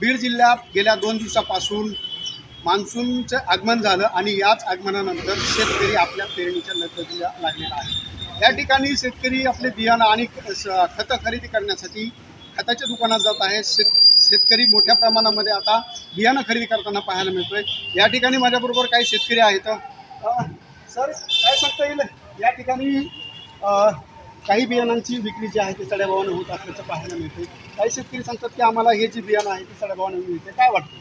बीड जिल्ह्यात गेल्या दोन दिवसापासून मान्सूनचं आगमन झालं आणि याच आगमनानंतर शेतकरी आपल्या पेरणीच्या लगबगीला लागलेला आहे. या ठिकाणी शेतकरी आपले बियाणं आणि खतं खरेदी करण्यासाठी खताच्या दुकानात जात आहे शेत शेतकरी मोठ्या प्रमाणामध्ये आता बियाणं खरेदी करताना पाहायला मिळतोय. या ठिकाणी माझ्याबरोबर काही शेतकरी आहेत. सर काय सांगता येईल? या ठिकाणी काही बियाणांची विक्री जी आहे ती चढ्या भावाने होत असल्याचं पाहायला मिळते काही शेतकरी सांगतात की आम्हाला हे जी बियाणं आहे ती चढ्या भावाने मिळते काय वाटतं?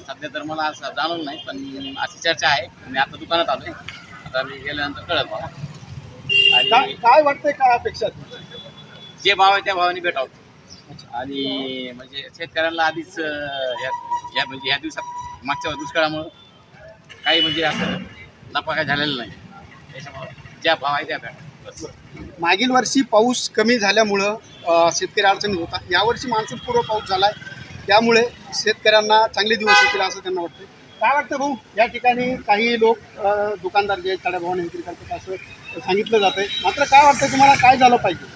सध्या तर मला असं जाणवलं नाही पण अशी चर्चा आहे. मी आता दुकानात आलोय. आता मी गेल्यानंतर कळत मला. काय आणि काय वाटतंय काय अपेक्षा आहे? जे भाव आहे त्या भावाने भेटावं. आणि म्हणजे शेतकऱ्यांना आधीच अ, या या म्हणजे ह्या दिवसात मागच्या दुष्काळामुळं काही म्हणजे असं नफा काय झालेला नाही. त्याच्यामुळं ज्या भाव आहे त्या भेटा मागील वर्षी पाऊस कमी झाल्यामुळं शेतकरी अडचणीत होता. यावर्षी मान्सूनपूर्व पाऊस झाला आहे त्यामुळे शेतकऱ्यांना चांगले दिवस येतील असं त्यांना वाटतं काय वाटतं भाऊ? या ठिकाणी काही लोक दुकानदार जे आहेत चढ्या भावाने विक्री करतात असं सांगितलं जातंय. मात्र काय वाटतं तुम्हाला काय झालं पाहिजे?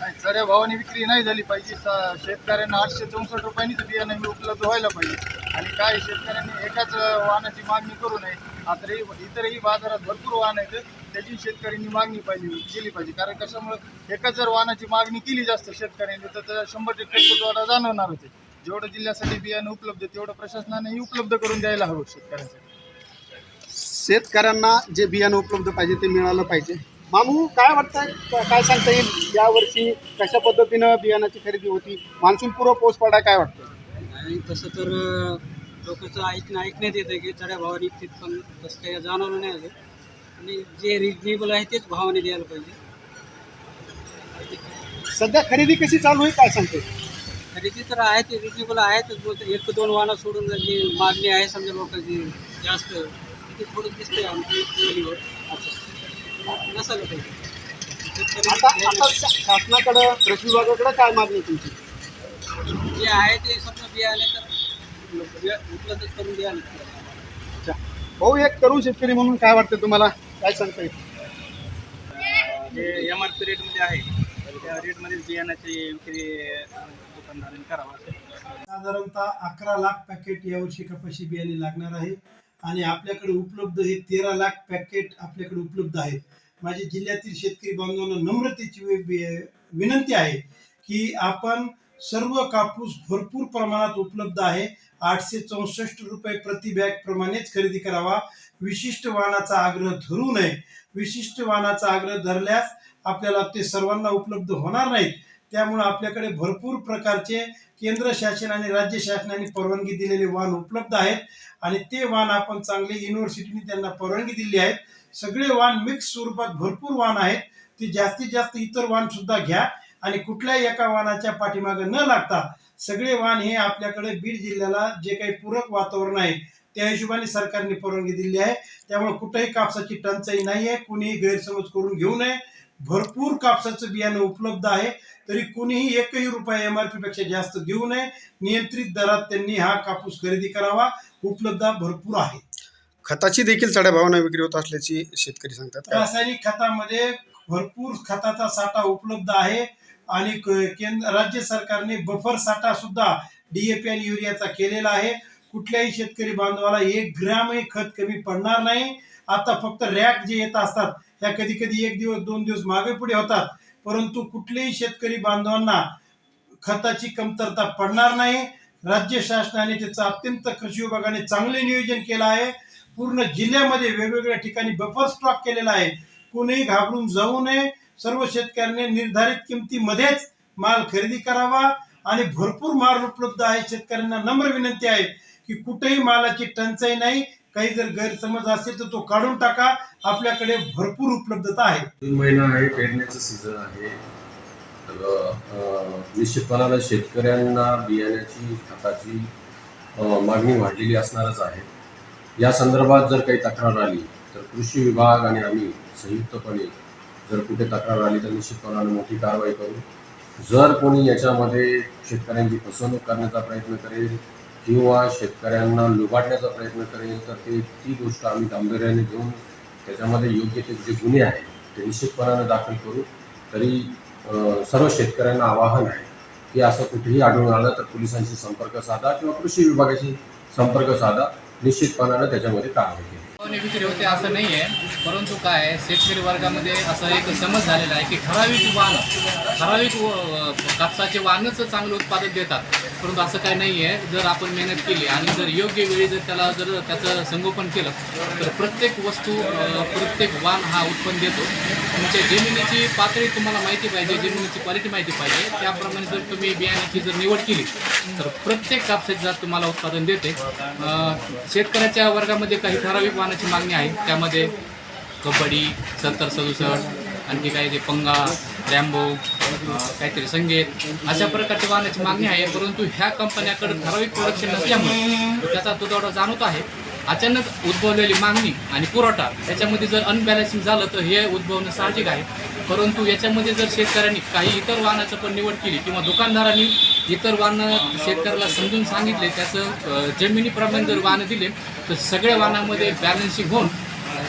नाही चढ्या भावाने विक्री नाही झाली पाहिजे. स- शेतकऱ्यांना आठशे चौसष्ट रुपयांनीच बियाणं बी उपलब्ध व्हायला पाहिजे. आणि काय शेतकऱ्यांनी एकाच वाहनाची मागणी करू नये. मात्र इतरही बाजारात भरपूर वाहन आहेत. त्याची शेतकऱ्यांनी मागणी पाहिजे केली पाहिजे. कारण कशामुळे? एकाच जर वाहनाची मागणी केली जास्त शेतकऱ्यांनी तर त्याचा शंभर टक्के तुटवडा जाणवणार होते. जेवढं जिल्ह्यासाठी बियाणं उपलब्ध तेवढं प्रशासनानेही उपलब्ध करून द्यायला हवं शेतकऱ्यांसाठी. शेतकऱ्यांना जे बियाणं उपलब्ध पाहिजे ते मिळालं पाहिजे. मामू काय वाटतंय? क- काय सांगता येईल? यावर्षी कशा पद्धतीनं बियाणाची खरेदी होती? मान्सून पूर्व पाऊस पडाय काय वाटतं आणि तसं तर लोकांचं ऐकणं ऐकण्यात येतं की चढ्या भावाने पण तसं काही जाणवलं नाही अजून. आणि जे रिजनेबल आहे तेच भावाने द्यायला पाहिजे. सध्या खरेदी कशी चालू आहे काय सांगते? खरेदी तर आहे ते रिजनेबल आहेतच बोलतो एक दोन वाहनं सोडून जी मागणी आहे समजा लोकांची जास्त ते थोडं दिसतंय आमची गलीवर नसायला पाहिजे. आता आता शासनाकडं कृषी विभागाकडं काय मागणी आहे तुमची? जे आहे ते समजा बियाणे तर उपलब्ध करून अच्छा. भाऊ एक तरुण शेतकरी म्हणून काय वाटतं तुम्हाला? काय सांगता येईल? जे एम आर पी रेटमध्ये आहे. त्या रेटमध्ये बियाण्याची विक्री दुकानदारांनी करावा साधारणतः अकरा लाख पॅकेट यावर्षी कपाशी बियाणे लागणार आहे. आणि आपल्याकडे उपलब्ध हे तेरा लाख पॅकेट आपल्याकडे उपलब्ध आहेत. माझ्या जिल्ह्यातील शेतकरी बांधवांना नम्रतेची विनंती आहे की आपण सर्व कापूस भरपूर प्रमाणात उपलब्ध आहे. आठशे चौसष्ट रुपये प्रति बॅग प्रमाणेच खरेदी करावा. विशिष्ट वाहनाचा आग्रह धरू नये. विशिष्ट वाहनाचा आग्रह धरल्यास आपल्याला ते सर्वांना उपलब्ध होणार नाहीत. त्यामुळे आपल्याकडे भरपूर प्रकारचे केंद्र शासन आणि राज्य शासनाने परवानगी दिलेले वाहन उपलब्ध आहेत. आणि ते वाहन आपण चांगले युनिव्हर्सिटीने त्यांना परवानगी दिली आहे सगळे वाहन मिक्स स्वरूपात भरपूर वाहन आहेत. ते जास्तीत जास्त इतर वाहन सुद्धा घ्या. आणि कुठल्याही एका वाहनाच्या पाठीमागे न लागता सगळे वाहन हे आपल्याकडे बीड जिल्ह्याला जे काही पूरक वातावरण आहे त्या हिशोबाने सरकारने परवानगी दिली आहे. त्यामुळे कुठेही कापसाची टंचाई नाही आहे कुणीही गैरसमज करून घेऊ नये. भरपूर कापसाचं बियाणं उपलब्ध आहे. तरी कुणीही एकही रुपया एम आर जास्त घेऊ नये. नियंत्रित दरात त्यांनी हा कापूस खरेदी करावा. उपलब्ध भरपूर आहे. खताची देखील चढ्या भावाने विक्री होत असल्याची शेतकरी सांगतात? रासायनिक खतामध्ये भरपूर खताचा साठा उपलब्ध आहे. आणि क- केंद्र राज्य सरकारने बफर साठा सुद्धा डीएपी आणि युरियाचा केलेला आहे. कुठल्याही शेतकरी बांधवाला एक ग्रॅमही खत कमी पडणार नाही. आता फक्त रॅक जे येत असतात त्या कधी कधी एक दिवस दोन दिवस मागे पुढे होतात. परंतु कुठल्याही शेतकरी बांधवांना खताची कमतरता पडणार नाही. राज्य शासनाने त्याचं अत्यंत कृषी विभागाने चांगले नियोजन केलं आहे. पूर्ण जिल्ह्यामध्ये वेगवेगळ्या ठिकाणी बफर स्टॉक केलेला आहे. कोणीही घाबरून जाऊ नये. सर्व शेतकऱ्यांनी निर्धारित किमतीमध्येच माल खरेदी करावा आणि भरपूर माल उपलब्ध आहे. शेतकऱ्यांना नम्र विनंती आहे की कुठेही मालाची टंचाई नाही. काही जर गैरसमज असेल तर तो काढून टाका. आपल्याकडे भरपूर उपलब्धता आहे. जून महिना आहे पेरण्याचं सीझन आहे. तर शेतकऱ्यांना बियाण्याची खताची मागणी वाढलेली असणारच आहे. या संदर्भात जर काही तक्रार आली तर कृषी विभाग आणि आम्ही संयुक्तपणे जर कुठे तक्रार आली तर निश्चितपणानं मोठी कारवाई करू. जर कोणी याच्यामध्ये शेतकऱ्यांची फसवणूक करण्याचा प्रयत्न करेल किंवा शेतकऱ्यांना लुबाडण्याचा प्रयत्न करेल तर ते ती गोष्ट आम्ही गांभीर्याने घेऊन त्याच्यामध्ये योग्य ते जे गुन्हे आहेत ते निश्चितपणानं दाखल करू. तरी सर्व शेतकऱ्यांना आवाहन आहे की असं कुठेही आढळून आलं तर पोलिसांशी संपर्क साधा किंवा कृषी विभागाशी संपर्क साधा. निश्चितपणानं त्याच्यामध्ये कारवाई केली. विक्री होते असं नाही आहे परंतु काय आहे, शेतकरी वर्गामध्ये असं एक समज झालेला आहे की ठराविक वाहन ठराविक व- कापसाचे वाहनच चांगलं उत्पादन देतात. परंतु असं काही नाही आहे जर आपण मेहनत केली आणि जर योग्य वेळी जर त्याला जर त्याचं संगोपन केलं तर प्रत्येक वस्तू प्रत्येक वाहन हा उत्पन्न देतो. तुमच्या जमिनीची पातळी तुम्हाला माहिती पाहिजे जमिनीची क्वालिटी माहिती पाहिजे. त्याप्रमाणे जर तुम्ही बियाण्याची जर निवड केली तर प्रत्येक कापसाची जात तुम्हाला उत्पादन देते. शेतकऱ्याच्या वर्गामध्ये काही ठराविक वाहनाची मागणी आहे. त्यामध्ये कबड्डी सत्तर सदुसष्ट आणखी काही ते पंगा रॅम्बो काहीतरी संगीत अशा प्रकारची वाहनाची मागणी आहे. परंतु ह्या कंपन्याकडे ठराविक प्रोडक्शन नसल्यामुळे त्याचा तुटवडा जाणवत आहे. अचानक उद्भवलेली मागणी आणि पुरवठा याच्यामध्ये जर अनबॅलन्सिंग झालं तर हे उद्भवणं साहजिक आहे. परंतु याच्यामध्ये जर शेतकऱ्यांनी काही इतर वाहनाचं पण निवड केली किंवा दुकानदारांनी इतर वाहनं शेतकऱ्याला समजून सांगितले त्याचं जमिनीप्रमाणे जर वाहनं दिले तर सगळ्या वाहनामध्ये बॅलन्सिंग होऊन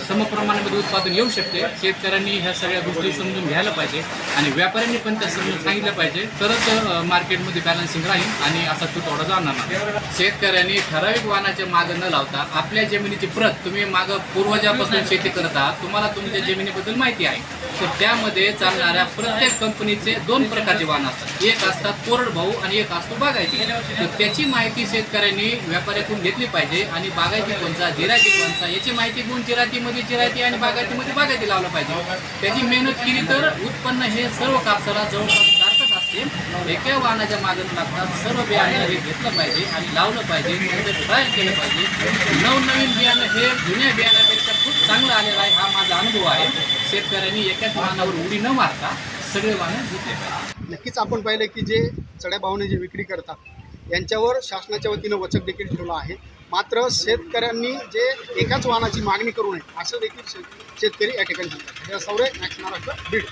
समप्रमाणामध्ये उत्पादन येऊ शकते. शेतकऱ्यांनी ह्या सगळ्या गोष्टी समजून घ्यायला पाहिजे आणि व्यापाऱ्यांनी पण त्या समजून सांगितलं पाहिजे. तरच मार्केटमध्ये बॅलन्सिंग राहील आणि असा तुटवडा जाणार नाही. शेतकऱ्यांनी ठराविक वाहनाच्या मागं न लावता आपल्या जमिनीची प्रत तुम्ही मागं पूर्वजापासून शेती करत आहात तुम्हाला तुमच्या जमिनीबद्दल माहिती आहे. तर त्यामध्ये चालणाऱ्या प्रत्येक कंपनीचे दोन प्रकारचे वाहन असतात. एक असतात कोरडभाऊ आणि एक असतो बागायती. तर त्याची माहिती शेतकऱ्यांनी व्यापाऱ्यातून घेतली पाहिजे आणि बागायती कोणचा जिरायती कोणचा याची माहिती घेऊन जिरातीमध्ये जिरायतीमध्ये जिरायती आणि बागायतीमध्ये बागायती लावलं पाहिजे. त्याची मेहनत केली तर उत्पन्न हे सर्व कापसाला जवळपास सारखंच असते. एका वाहनाच्या मागत लागतात सर्व बियाणं हे घेतलं पाहिजे आणि लावलं पाहिजे त्याचं केलं पाहिजे. नवनवीन बियाणं हे जुन्या बियाण्यापेक्षा खूप चांगलं आलेलं आहे हा माझा अनुभव आहे. शेतकऱ्यांनी एकाच वाहनावर उडी न मारता सगळे वाहनं घेतले पाहिजे. नक्कीच आपण पाहिलं की जे चढ्या भावने जे विक्री करतात यांच्यावर शासनाच्या वतीनं वचक देखील ठेवलं आहे. मात्र शेतकऱ्यांनी जे एकाच वाहनाची मागणी करू नये असं देखील शेत शेतकरी या ठिकाणी सांगतात सौरे मॅक्स महाराष्ट्र बीड.